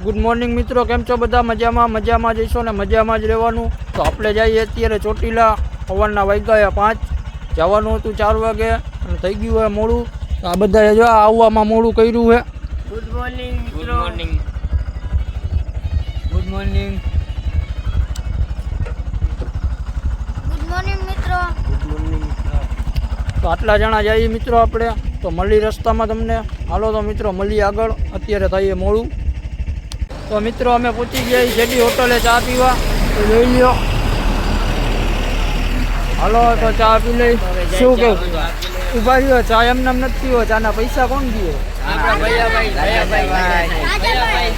Good morning મિત્રો કેમ છો બધા? મજામાં મજામાં જઈશો ને? મજામાં જ રહેવાનું. તો આપણે જઈએ અત્યારે ચોટીલા પવનના વાગ્યા પાંચ. જવાનું હતું ચાર વાગે અને થઈ ગયું હોય મોડું. તો આ બધા જો આવવામાં મોડું કર્યું છે. Good morning good morning good morning good morning મિત્રો. ગુડ મોર્નિંગ તો આટલા જણા જઈએ મિત્રો આપણે. તો મળી રસ્તામાં તમને. હાલો તો મિત્રો મળી આગળ. અત્યારે થઈએ મોડું. તો મિત્રો, અમે પહોંચી ગયા છીએ જેડી હોટલે ચા પીવા. તો જોઈ લ્યો. હાલો, તો ચા પી લઈ. શું કેવું ઊભા રહ્યો, ચા એમને એમ નથી પીવો. ચાના પૈસા કોણ દીએ આપણા ભૈયાભાઈ. ભૈયાભાઈ રાજાભાઈ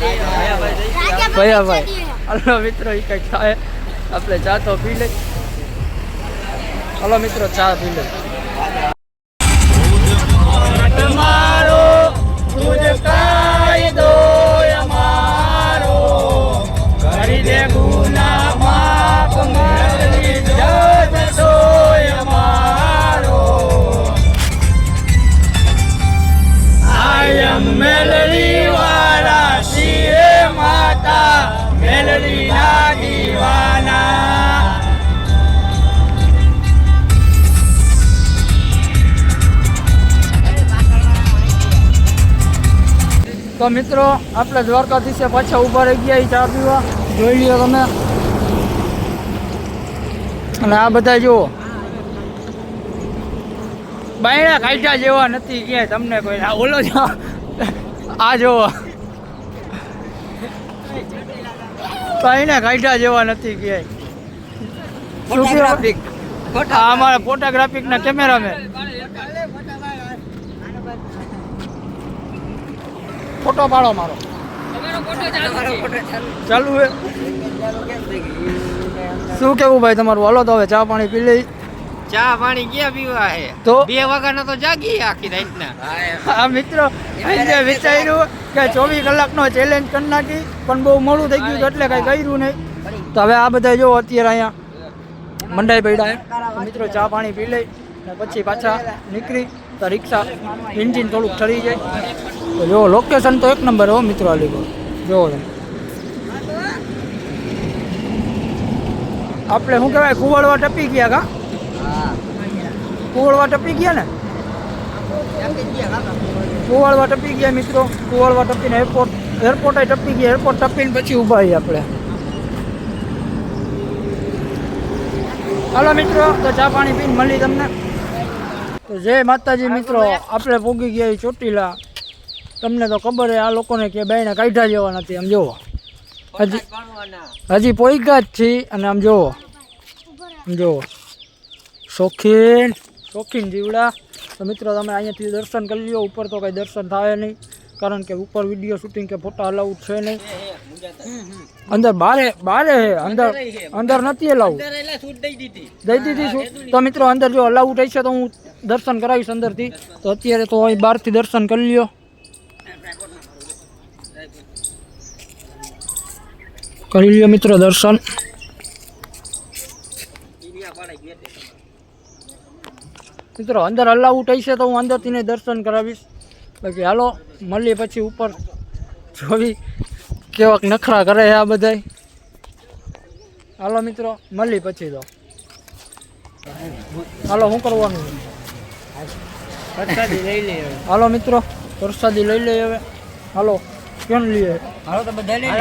ભયા ભાઈ હાલો, મિત્રો એ કંઈક થાય. આપણે ચા તો પી લઈ. હાલો, મિત્રો, ચા પી લઈ. તો મિત્રો આપણે દ્વારકાધીશે પાછા ઊભા રહી ગયા એ ચા પીવા. જોઈ લ્યો તમે. અને આ બધા જુઓ. બાયણા કાઢ્યા જેવા નથી ક્યાંય તમને કોઈ. આ ઓલો છો આ જુઓ. બાયણા કાઢ્યા જેવા નથી ક્યાંય. ફોટોગ્રાફિક? અમારા ફોટોગ્રાફિકના કેમેરામેન ફોટો પાડો મારો. ચાલુ હે? શું કેવું ભાઈ તમારું? હલો તો હવે ચા પાણી પી લઈ. ચા પાણી ક્યાં પીવા હે? તો? બે વાગ્યાના તો જાગી આખી રાતના. આ મિત્રો આજે વિચાર્યું કે ચોવીસ કલાકનો ચેલેન્જ કરી નાખી પણ બહુ મોડું થઈ ગયું એટલે કાંઈ કર્યું નહીં. તો હવે આ બધા જો અત્યારે અહીંયા મંડાઈ પડ્યા મિત્રો ચા પાણી પી લઈ ને પછી પાછા નીકળી. તો રિક્ષા એન્જિન થોડુંક ઠરી જાય. જો લોકેશન તો એક નંબર હો, મિત્રો, આ લીધો. જો, તમે. આપણે શું કહેવાય કુવાડવા ટપી ગયા કા? કુવાડવા ટપી ગયા ને? કુવાડવા ટપી ગયા, મિત્રો. કુવાડવા ટપીને એરપોર્ટ એરપોર્ટે ટપી ગયા એરપોર્ટ ટપીને પછી ઊભા છીએ આપણે. હાલો, મિત્રો, તો ચા પાણી પીને મળી તમને. તો જય માતાજી, મિત્રો. આપણે પોગી ગયા ચોટીલા. તમને તો ખબર છે આ લોકોને કે બેને કાઢ્યા જેવા નથી આમ જુઓ હજી હજી પોઈગા જ છીએ અને આમ જુઓ આમ જુઓ શોખીન શોખીન જીવડા. તો મિત્રો તમે અહીંયાથી દર્શન કરી લો ઉપર તો કંઈ દર્શન થાય નહીં. કારણ કે ઉપર વીડિયો શૂટિંગ કે ફોટા અલાઉડ છે નહીં. અંદર બારે બારે હે અંદર અંદર નથી અલાઉડ. દઈ દીધી. તો મિત્રો અંદર જો અલાઉડ હશે તો હું દર્શન કરાવીશ અંદરથી. તો અત્યારે તો અહીં બહારથી દર્શન કરી લ્યો. કરી લ્યો મિત્રો દર્શન. મિત્રો અંદર અલાઉટ હશે તો હું અંદરથી ને દર્શન કરાવીશ. બાકી હાલો મળીએ પછી ઉપર. જોવી કેવાક નખરા કરે છે આ બધાય. હાલો મિત્રો મળી પછી તો. હાલો શું કરવાનું? પ્રસાદી લઈ લે હાલો મિત્રો પ્રસાદી લઈ લઈએ હવે. હાલો કેમ લઈએ હાલો તો બધા લઈ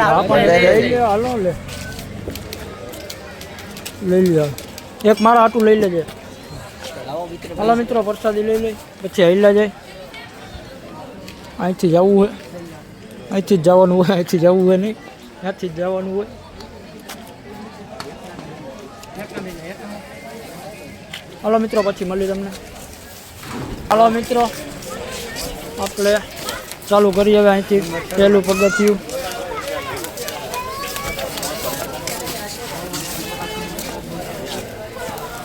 લે હાલો લે. લઈ લે એક મારા આટું લઈ લેજે. હાલો મિત્રો પ્રસાદી લઈ લઈ પછી હૈલા જાય. અહીંથી જવું હોય. અહીંથી જ જવાનું હોય અહીંથી જવું હોય નહીં. ત્યાંથી જ જવાનું હોય. હાલો મિત્રો પછી મળી તમને. હાલો મિત્રો આપણે ચાલુ કરીએ હવે અહીંથી. પહેલું પગથિયું.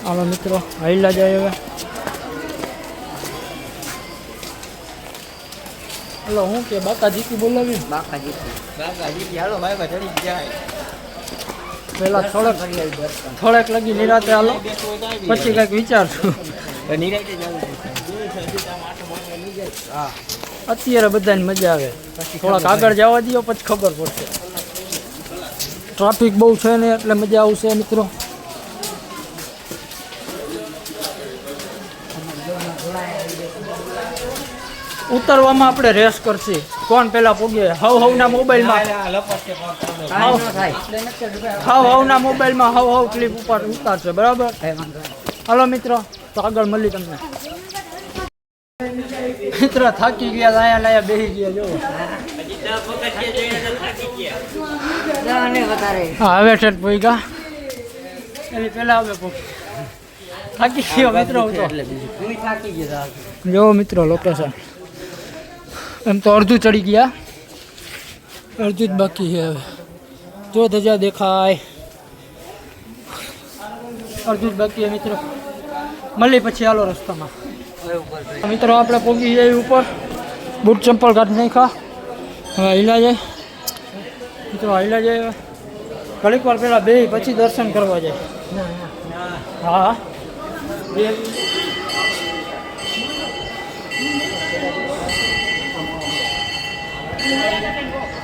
હાલો મિત્રો હાઈલા જાય હવે. હલો હું કે બાકા જીતી બોલાવી બાકાજી જીતી બાકા હાલો ભાઈ ભાઈ ચડી જાય પેલા થોડેક થોડેક લગી નિરાતે હાલો. પછી કંઈક વિચારશું. નિરાતે હા. અત્યારે બધાને મજા આવે. થોડાક આગળ જવા દો પછી ખબર પડશે. ટ્રાફિક બહુ છે ને એટલે મજા આવશે મિત્રો. ઉતરવામાં આપણે રેસ કરશી. કોણ પેલા પોગે હવ હવના મોબાઈલમાં. હવ હવ હવના મોબાઈલમાં હવ હવ ક્લિપ ઉપર ઉતારશે બરાબર? હાલો મિત્રો. તો આગળ મળી તમને. મિત્ર થાકી ગયા લાયા લાયા બેસી ગયા જો. હવે ઠેઠ પોઈ ગયા એની પેલા હવે થાકી ગયો મિત્રો હું તો. જો મિત્રો લોકેશન એમ તો અડધું ચડી ગયા અડધું જ બાકી છે હવે જો ધજા દેખાય અડધું જ બાકી છે મિત્રો મળી પછી હાલો રસ્તામાં મિત્રો આપણે પહોંચી જઈએ ઉપર। બૂટ ચંપલ કાઢી નાખ્યા। હવે હિલા જાય। મિત્રો હિલા જાય ઘડીક વાર પહેલાં બે પછી દર્શન કરવા જાય। હા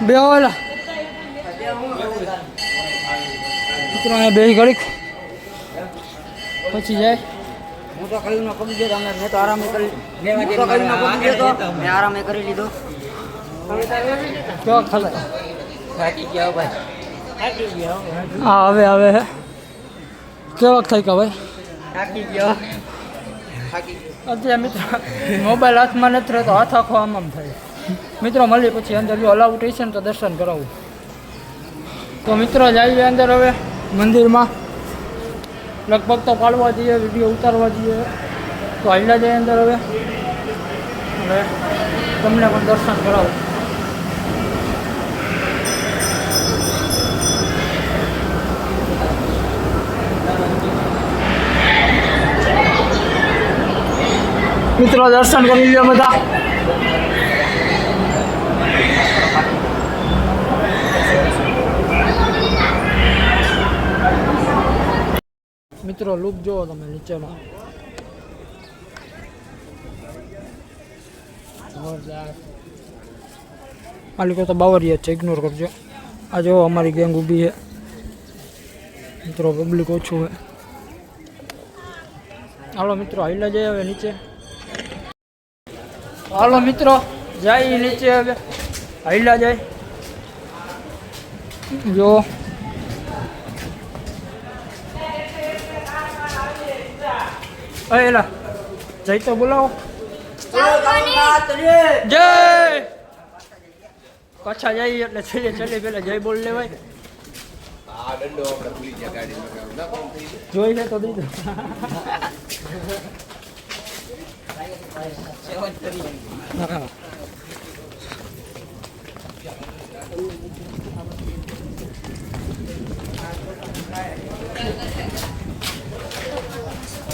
બે ઓલા મિત્રો અહીંયા બે ઘડીક. પછી જાય. હું તો પગી ગયો મેં તો આરામ કરી હું તો ગયો તો મેં આરામ કરી લીધો. થાકી ગયા ભાઈ હા હવે હવે. કેવા થાય કે ભાઈ થાકી ગયો અત્યારે મિત્રો મોબાઈલ હાથમાં નથી રહેતો હાથ આખો આમ આમ થાય. મિત્રો મળી પછી અંદર જો અલાઉટ થઈશે ને તો દર્શન કરાવું. તો મિત્રો, જઈએ અંદર હવે મંદિરમાં. લગભગ તો પાડવા જઈએ વીડિયો ઉતારવા જઈએ. તો હાલ્યા જાય અંદર હવે. અને તમને પણ દર્શન કરાવું. મિત્રો, દર્શન કરી લ્યો બધા. મિત્રો લુક જુઓ તમે નીચેનો. જોરદાર માલિકો તો બાવરિયા છે ઇગ્નોર કરજો. આ જો અમારી ગેંગ ઊભી છે. મિત્રો પબ્લિક ઓછું છે. હાલો મિત્રો હાઈલા જાય હવે નીચે. હાલો મિત્રો, જાય નીચે હવે. હાઈલા જાય. જો એલા જઈ તો બોલાવો જય પાછા જઈએ એટલે છેલ્લે છેલ્લે પેલા જય બોલ લેવાય જોઈ લે તો દીધું હા.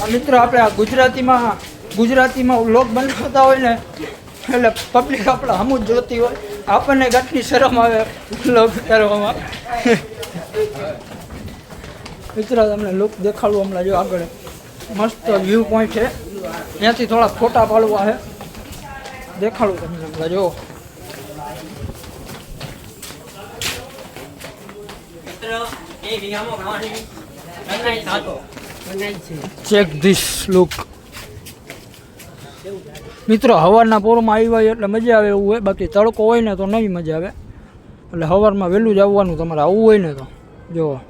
મિત્રો આપણે આ ગુજરાતીમાં ગુજરાતીમાં વ્લોગ બનાવતા હોય ને, એટલે પબ્લિક આપણે હમુ જોતી હોય. આપણને ગાંઠની શરમ આવે વ્લોગ કરવામાં. મિત્રો, તમને લુક દેખાડું હમણાં જો આગળ. મસ્ત વ્યૂ પોઈન્ટ છે. ત્યાંથી થોડા ફોટા પાડવા છે. દેખાડું તમને હમણાં, જો. એ વિહામો ખાવાની ચેક ધીસ લુક મિત્રો, હવારના પોરમાં આવ્યા એટલે મજા આવે એવું હોય. બાકી તડકો હોય ને તો નહીં મજા આવે. એટલે સવારમાં વહેલું જ આવવાનું તમારે આવવું હોય ને તો. જો.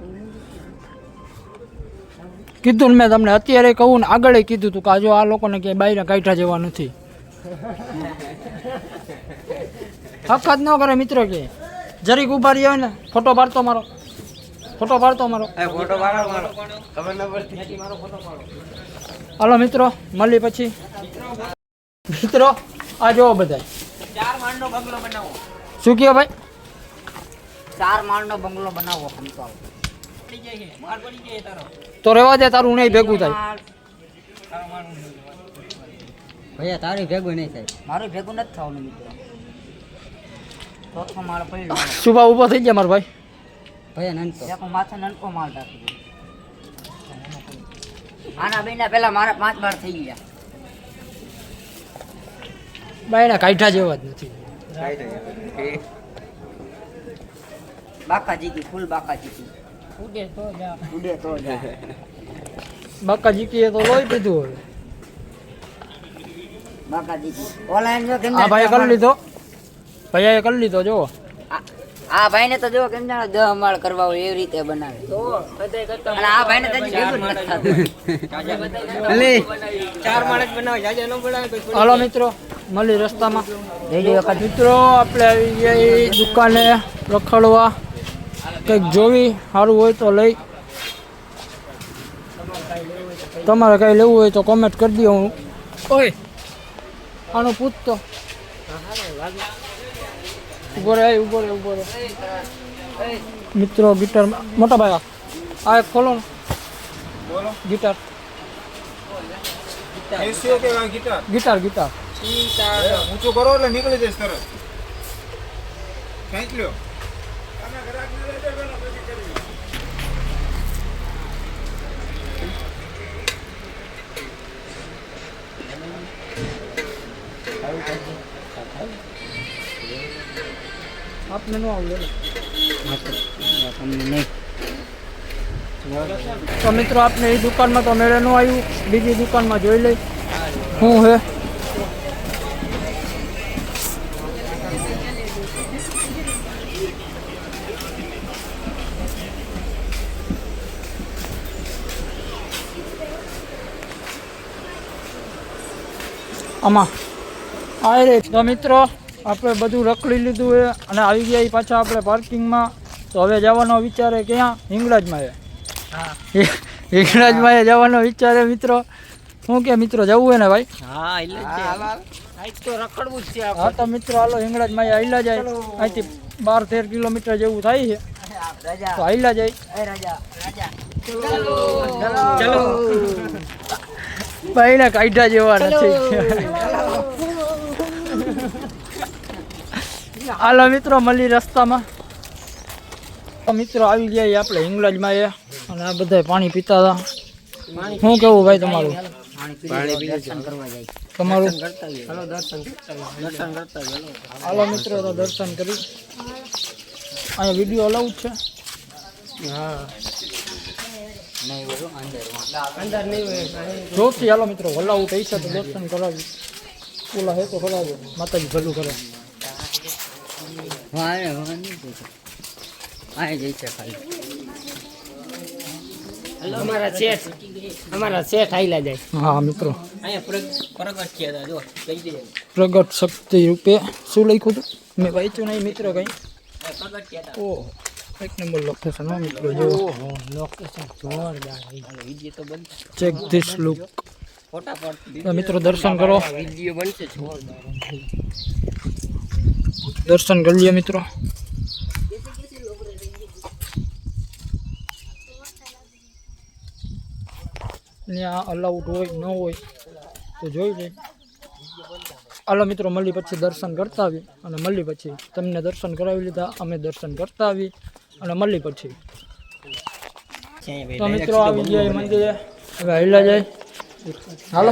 કીધું ને મેં તમને, અત્યારે કહું ને આગળ કીધું હતું કે જો આ લોકોને ક્યાંય બાયને કાઢા જેવા નથી. હકત ન કરે મિત્રો કે. જરીક ઊભા હોય ને, ફોટો પાડતો મારો. ફોટો પાડતો મારો એ ફોટો પાડો મારો. ખબર ન પડતી હાલો મિત્રો મળી પછી. મિત્રો આ જોવો બધા ચાર માળનો બંગલો બનાવો. શું કહો ભાઈ? ચાર માળનો બંગલો બનાવો તારો. તો રહેવા દે તારું નહીં ભેગું થાય. ભૈયા તારી ભેગું નહીં થાય. મારું ભેગું નથી થવાનું મિત્રો. ચોથો માળ સુભા ઊભો થઈ ગયા મારો ભાઈ. ભૈયા નનકો એક માથે નનકો માલ રાખી દીધો. આના બેના પહેલા મારા પાંચ બાર થઈ ગયા. બાયણા કાઢ્યા જેવા જ નથી. બાકા જીકી ફૂલ બાકા જીકી ઉડે તો જા. બાકા જીકીએ તો લોહી પીધું હોય. બાકા જીકી ઓનલાઈન જો કેમ આ ભાઈએ કરી લીધો. ભૈયાએ કરી લીધો જો આ ભાઈને તો જો કેમ જાણે દહ માળ કરવા હોય એવી રીતે બનાવે. અને આ ભાઈને તો હજી ભેગું જ નથી થતું. ચાર માણસ બનાવે. જાજે ન બનાવે હાલો મિત્રો મળી રસ્તામાં. મિત્રો આપણે આવી ગયા દુકાને રખડવા. કંઈક જોવી સારું હોય તો લઈ. તમારે કંઈ લેવું હોય તો કોમેન્ટ કરી દો હું. ઓય. આનું પૂછતો. ઊભો રે ઊભો રે ઊભો રે મિત્રો ગિટાર મોટા ભાઈ આ. એક ખોલો એસીઓ ગિટાર ગિટાર ગિટાર ઊંચું કરો એટલે નીકળી જઈશ તરત. ખેંચ લ્યો. આપને નો આવડે. ને. તો મિત્રો, આપને એ દુકાનમાં તો મેળે ન આવ્યું. બીજી દુકાનમાં જોઈ લઈ. શું હે? આમાં. આ રે. તો મિત્રો આપણે બધું રખડી લીધું છે અને આવી ગયા પાછા આપણે પાર્કિંગમાં તો હવે જવાનો વિચાર છે ક્યાં હિંગળાજમાં છે હિંગળાજમાં એ જવાનો વિચાર છે મિત્રો. શું કે મિત્રો જવું હોય ને ભાઈ? હા તો રખડવું જ છે હા તો મિત્રો હાલો હિંગળાજમાં એ હાઈલા જાય. અહીંથી બાર તેર કિલોમીટર જેવું થાય છે. તો હાઈલા જાય. ભાઈ રજા રજા. ચલો. ભાઈને કાઢ્યા જેવા નથી. હાલો મિત્રો, મળી રસ્તામાં. મિત્રો, આવી ગયા આપણે હિંગલાજમાં એ. અને આ બધા પાણી પીતા હતા. શું કેવું ભાઈ તમારું? તમારું? હાલો મિત્રો દર્શન કરી. અહીંયા વીડિયો અલાઉડ છે? હા. જોરથી હાલો મિત્રો હલાવું થઈ છે તો દર્શન કરાવી. ઓલા હે તો કરાવો માતાજી ભલું કરે. નહીં જઈ છે અમારા શેઠ અમારા શેઠ આઈલા જાય હા મિત્રો પ્રગટ પ્રગટ શક્તિ રૂપે શું લખ્યું હતું મેં વાંચ્યું નહીં મિત્રો કંઈ ઓહ એક નંબર લોકેશન હો મિત્રો જો લોકેશન જોરદાર ચેક ધીસ લુક મિત્રો દર્શન કરો. વીડિયો બનશે જોરદાર દર્શન કરી લ્યો મિત્રો. ત્યાં અલાઉડ હોય, ન હોય, તો જોઈ લે. હાલો મિત્રો, મળી પછી દર્શન કરતા આવી અને મળી પછી તમને દર્શન કરાવી લીધા, અમે દર્શન કરતા આવી અને મળી પછી. તો મિત્રો આવી ગયા મંદિરે હવે હૈલા જાય. હાલો,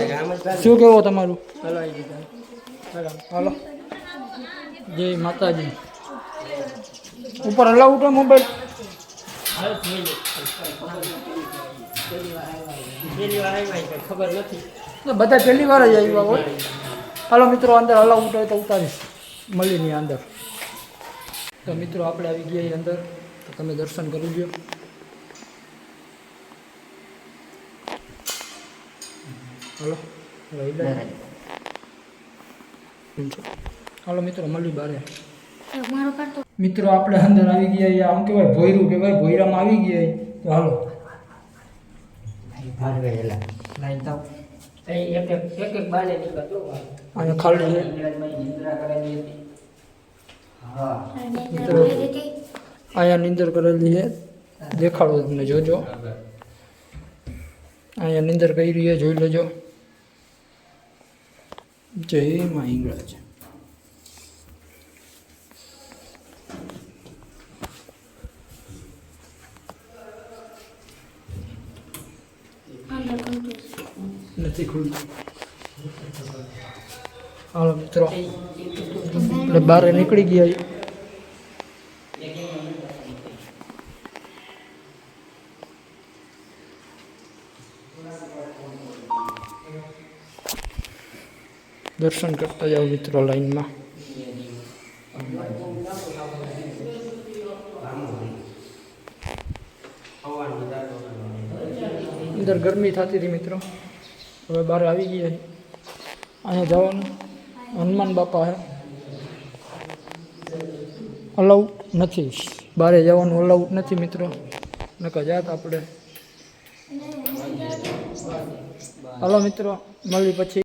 શું કેવો તમારું? હાલો. જય માતાજી. ઉપર હલાવ ઉઠો મોબાઈલ. ખબર નથી બધા પહેલી વાર જ આવ્યા હોય. હાલો મિત્રો અંદર હલાવ હોય તો ઉતારીશ. મળીની અંદર. તો મિત્રો આપણે આવી ગયા અંદર. તો તમે દર્શન કરી લ્યો. હલો. રહી. હાલો મિત્રો મળી બારે. મિત્રો આપણે અંદર આવી ગયા આમ કહેવાય ભોયરું કહેવાય ભોયરામાં આવી ગયા. તો હાલો. લાઈન એક એક એક એક બાને નીકળતો અહીંયા ખાલી છે. નિંદ્રા કરેલી હતી. હા. મિત્રો અહીંયા નિંદર કરેલી છે. દેખાડો તમને જોજો. અહીંયા નિંદર કરી રહી છે જોઈ લેજો. જય મા હિંગળાજ. નથી ખુલતું હાલો મિત્રો આપણે બહાર નીકળી ગયા. દર્શન કરતા જાઓ મિત્રો લાઈનમાં. અંદર ગરમી થતી હતી મિત્રો. હવે બહાર આવી ગયા અહીંયા જવાનું. હનુમાન બાપા હે. અલાઉ નથી. બારે જવાનું અલાઉ નથી મિત્રો. નકા જાત આપણે. હલો મિત્રો મળી પછી.